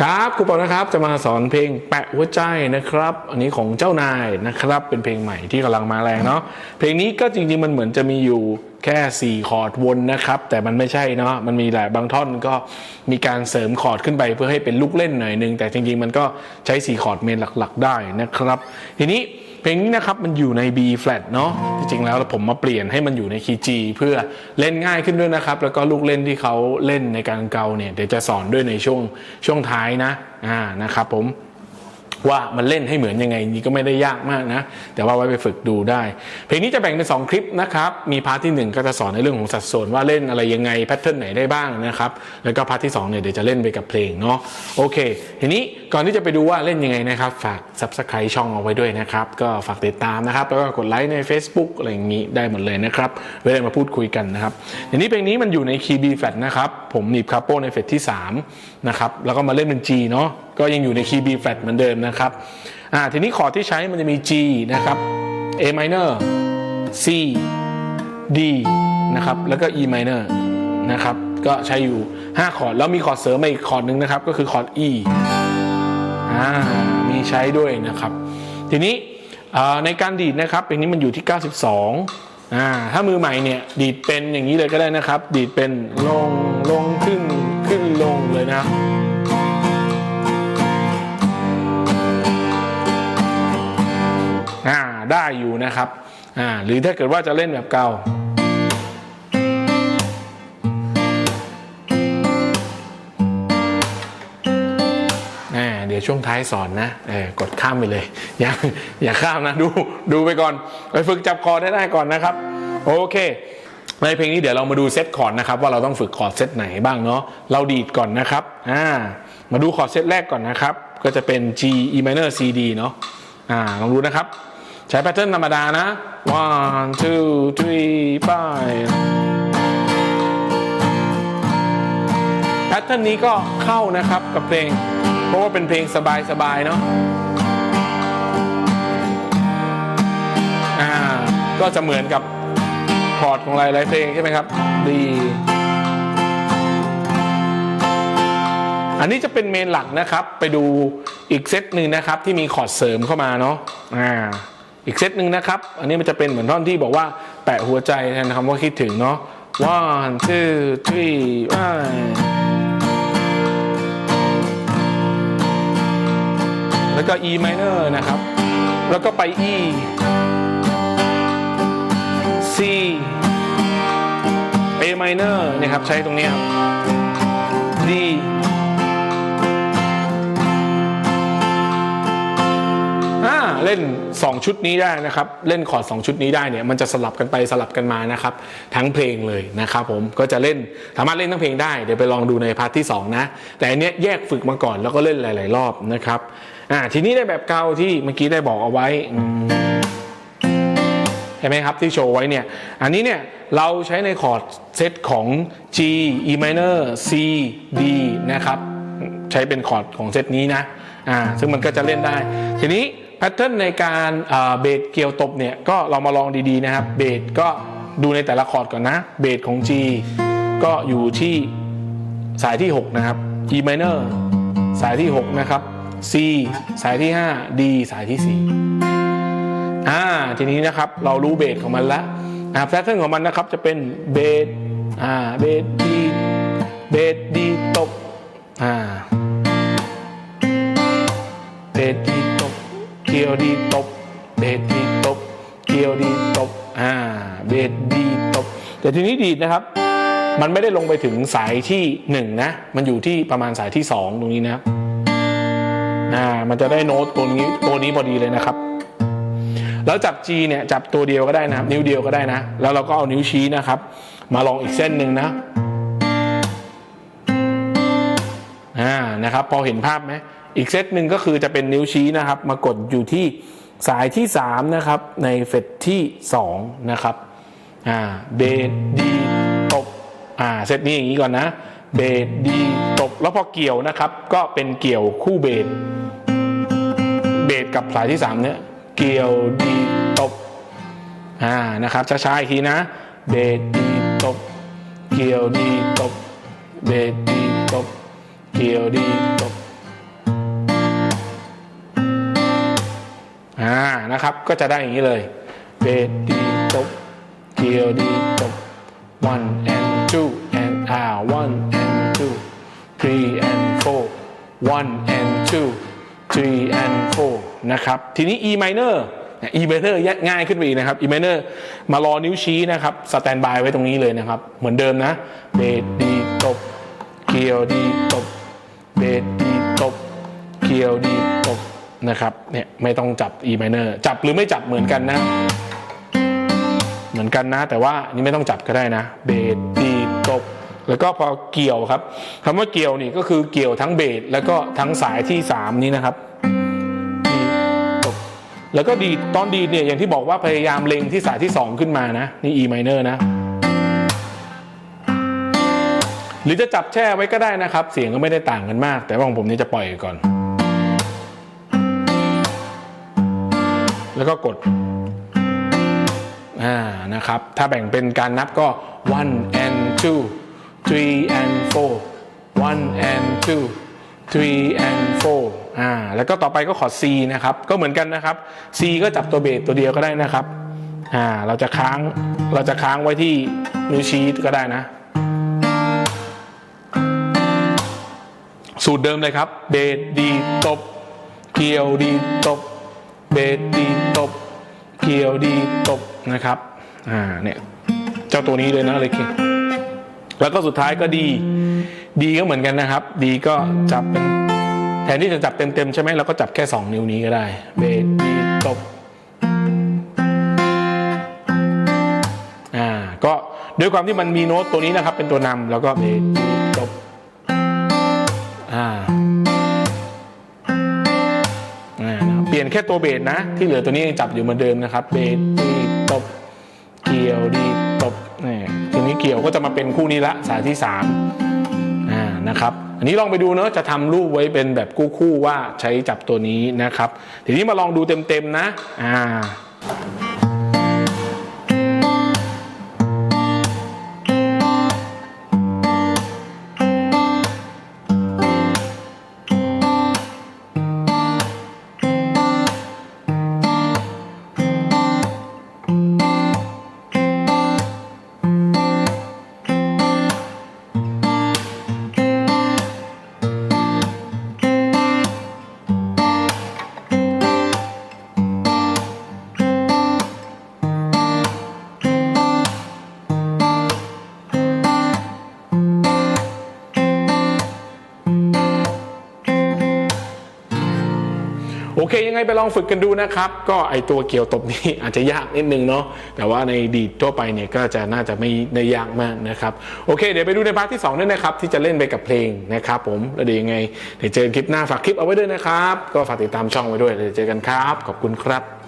ครับครูปอนะครับจะมาสอนเพลงแปะหัวใจนะครับ อันนี้ของเจ้านายนะครับ เป็นเพลงใหม่ที่กำลังมาแรงเนาะเพลงนี้ก็จริงๆมันเหมือนจะมีอยู่ แค่ 4 คอร์ดวนนะครับ แต่มันไม่ใช่เนาะมันมีหลายบางท่อนก็มีการเสริมคอร์ดขึ้นไปเพื่อให้เป็นลูกเล่นหน่อยนึง แต่จริงๆ มันก็ใช้ 4 คอร์ดเมนหลักๆ ได้นะครับ ทีนี้เพลงนี้นะครับมันอยู่ใน B flat เนาะจริงๆแล้วผมมาเปลี่ยนให้มันอยู่ในคีย์ G เพื่อเล่นง่ายขึ้นด้วยนะครับ แล้วก็ลูกเล่นที่เขาเล่นในการเกาเนี่ยเดี๋ยวจะสอนด้วยในช่วงช่วงท้ายนะอ่านะครับผม ว่ามันเล่นให้เหมือนยังไงนี่ก็ไม่ได้ยากมากนะ แต่ว่าไว้ไปฝึกดูได้ เพลงนี้จะแบ่งเป็น 2 คลิปนะครับ มีพาร์ทที่ 1 ก็จะสอนในเรื่องของสัดส่วนว่าเล่นอะไรยังไงแพทเทิร์นไหนได้บ้างนะครับ แล้วก็พาร์ทที่2เนี่ยเดี๋ยวจะเล่นไปกับเพลงเนาะโอเค ทีนี้ก่อนที่จะไปดูว่าเล่นยังไงนะครับ ฝาก subscribe ช่องเอาไว้ด้วยนะครับ ก็ฝากติดตามนะครับ แล้วก็กดไลค์ใน Facebook อะไรอย่างนี้ได้หมดเลยนะครับไว้ได้มาพูดคุยกันนะครับทีนี้เพลงนี้มันอยู่ในคีย์ B flat นะครับผมหนีบคาโปในเฟสที่3นะครับแล้วก็มาเล่นเป็น G เนาะก็ยังอยู่ในคีย์ B flat เหมือนเดิมนะครับอ่าทีนี้คอร์ดที่ใช้มันจะมี G นะครับ A minor C D นะครับแล้วก็ E minor นะครับก็ใช้อยู่ 5 คอร์ดแล้วมีคอร์ดเสริมมาอีกคอร์ดหนึ่งนะครับ ก็คือคอร์ด E อ่ามีใช้ด้วยนะครับ ทีนี้อ่าในการดีดนะครับเพลงนี้มันอยู่ที่ 92อ่าถ้ามือใหม่เนี่ยดีดเป็นอย่างนี้เลยก็ได้นะครับ ดีดเป็นลงลงขึ้นขึ้นลงเลยนะ ได้อยู่นะครับอ่าหรือถ้าเกิดว่าจะเล่นแบบเก่าเดี๋ยวช่วงท้ายสอนนะเออกดข้ามไปเลย อย่าอย่าข้ามนะดูดูไปก่อน ไปฝึกจับคอได้ได้ก่อนนะครับ โอเค ในเพลงนี้เดี๋ยวเรามาดูเซตคอร์ดนะครับ ว่าเราต้องฝึกคอร์ดเซตไหนบ้างเนาะเราดีดก่อนนะครับอ่ามาดูคอร์ดเซตแรกก่อนนะครับ ก็จะเป็น G E minor C D เนาะอ่าลองดูนะครับ ใช้แพทเทิร์นธรรมดานะ one two three five แพทเทิร์นนี้ก็เข้านะครับกับเพลง เพราะว่าเป็นเพลงสบายๆเนาะอ่าก็จะเหมือนกับคอร์ดของหลายๆเพลงใช่ไหมครับ ดีอันนี้จะเป็นเมนหลักนะครับ ไปดูอีกเซตหนึ่งนะครับที่มีคอร์ดเสริมเข้ามาเนาะอ่า อีกเซตหนึ่งนะครับ อันนี้มันจะเป็นเหมือนท่อนที่บอกว่าแปะหัวใจแทนคำว่าคิดถึงเนาะ one two three one แล้วก็ E minor นะครับ แล้วก็ไป E C A minor นี่ยครับ ใช้ตรงนี้ครับ D อ่าเล่น 2 ชุดนี้ได้นะครับ เล่นคอร์ด2ชุดนี้ได้เนี่ยมันจะสลับกันไปสลับกันมานะครับทั้งเพลงเลยนะครับผมก็จะเล่นสามารถเล่นทั้งเพลงได้เดี๋ยวไปลองดูในพาร์ทที่ 2 นะ แต่อันเนี้ยแยกฝึกมาก่อนแล้วก็เล่นหลาย ๆ รอบนะครับอ่าทีนี้ได้แบบเก่าที่เมื่อกี้ได้บอกเอาไว้อืมเห็นไหมครับที่โชว์ไว้เนี่ย อันนี้เนี่ยเราใช้ในคอร์ดเซตของ G E minor C D นะครับ ใช้เป็นคอร์ดของเซตนี้นะ อ่า ซึ่งมันก็จะเล่นได้ ทีนี้ พทเทิร์นในการเบสเกียวตบเนี่ยก็เรามาลองดีๆนะครับ เบสก็ดูในแต่ละคอร์ดก่อนนะ เบสของ G ก็อยู่ที่สายที่ 6 นะครับ E minor สายที่ 6 นะครับ C สายที่ 5 D สายที่ 4 อ่า ทีนี้นะครับเรารู้เบสของมันแล้วอ่าแพทเทิร์นของมันนะครับจะเป็นเบสอ่าเบสดีเบสดีตบอ่า กียวดีตบ เบสดีตบ เกียวดีตบ อ่า เบสดีตบ แต่ทีนี้ดีดนะครับ มันไม่ได้ลงไปถึงสายที่หนึ่งนะ มันอยู่ที่ประมาณสายที่สองตรงนี้นะครับอ่า มันจะได้โน้ตตัวนี้ตัวนี้พอดีเลยนะครับ แล้วจับ G เนี่ยจับตัวเดียวก็ได้นะครับ นิ้วเดียวก็ได้นะ แล้วเราก็เอานิ้วชี้นะครับ มาลองอีกเส้นหนึ่งนะ อ่า นะครับ พอเห็นภาพไหม อีกเซตหนึ่งก็คือจะเป็นนิ้วชี้นะครับ มากดอยู่ที่สายที่ 3 นะครับ ในเฟสที่ 2 นะครับอ่าเบสดีตบอ่าเซตนี้อย่างนี้ก่อนนะ เบสดีตบแล้วพอเกี่ยวนะครับ ก็เป็นเกี่ยวคู่เบสเบสกับสายที่ 3 เนี่ยเกี่ยวดีตบอ่านะครับช้าๆอีกทีนะ เบสดีตบ เกี่ยวดีตบ เบสดีตบ เกี่ยวดีต บนะครับ ก็จะได้อย่างนี้เลยเบสดีตบเกียวดีตบ one and two and ah one and two three and four one and two three and four นะครับ ทีนี้ E minor E minor แยกง่ายขึ้นไปอีกนะครับ E minor มารอนิ้วชี้นะครับสแตนบายไว้ตรงนี้เลยนะครับ เหมือนเดิมนะเบสดีตบเกียวดีตบเบสดีตบเกียวดี นะครับเนี่ยไม่ต้องจับ E minor จับหรือไม่จับเหมือนกันนะ เหมือนกันนะ แต่ว่านี่ไม่ต้องจับก็ได้นะเบสดีตบแล้วก็พอเกี่ยวครับคำว่าเกี่ยวนี่ก็คือเกี่ยวทั้งเบสแล้วก็ทั้งสายที่ 3 นี้นะครับดีตบแล้วก็ดีตอนดีเนี่ยอย่างที่บอกว่าพยายามเล็งที่สายที่ 2 ขึ้นมานะนี่ E minor นะหรือจะจับแช่ไว้ก็ได้นะครับ เสียงก็ไม่ได้ต่างกันมาก แต่ว่าของผมนี่จะปล่อยก่อน แล้วก็กดอ่านะครับ ถ้าแบ่งเป็นการนับก็ one and two three and four one and two three and four อ่าแล้วก็ต่อไปก็ขอ C นะครับ ก็เหมือนกันนะครับ C ก็จับตัวเบสตัวเดียวก็ได้นะครับอ่าเราจะค้างเราจะค้างไว้ที่นิ้วชี้ก็ได้นะ สูตรเดิมเลยครับ เบสดีตบ เกี่ยวดีตบ เบสดีตบเกี่ยวดีตบนะครับอ่าเนี่ยเจ้าตัวนี้เลยนะเลยคิงแล้วก็สุดท้ายก็ดี ดีก็เหมือนกันนะครับ ดีก็จับเป็นแทนที่จะจับเต็มๆใช่ไหมเราก็จับแค่ 2 นิ้วนี้ก็ได้ เบสดีตบอ่าก็ด้วยความที่มันมีโน้ตตัวนี้นะครับ เป็นตัวนำแล้วก็เบสดีตบอ่า ปลี่ยนแค่ตัวเบสนะ ที่เหลือตัวนี้ยังจับอยู่เหมือนเดิมนะครับเบสดีตบเกี่ยวดีตบนี่ทีนี้เกี่ยวก็จะมาเป็นคู่นี้ละสายที่สามอ่านะครับอันนี้ลองไปดูเนอะจะทำรูปไว้เป็นแบบคู่ๆว่าใช้จับตัวนี้นะครับทีนี้มาลองดูเต็มๆนะอ่า อเคยังไงไปลองฝึกกันดูนะครับ ก็ไอตัวเกี่ยวตบนี้อาจจะยากนิดนึงเนาะแต่ว่าในดีดทั่วไปเนี่ยก็จะน่าจะไม่ได้ยากมากนะครับโอเค เดี๋ยวไปดูในพาร์ทที่2ด้วยนะครับที่จะเล่นไปกับเพลงนะครับผมแล้วเดี๋ยวยังไงเดี๋ยวเจอคลิปหน้าฝากคลิปเอาไว้ด้วยนะครับ ก็ฝากติดตามช่องไว้ด้วยเดี๋ยวเจอกันครับ ขอบคุณครับ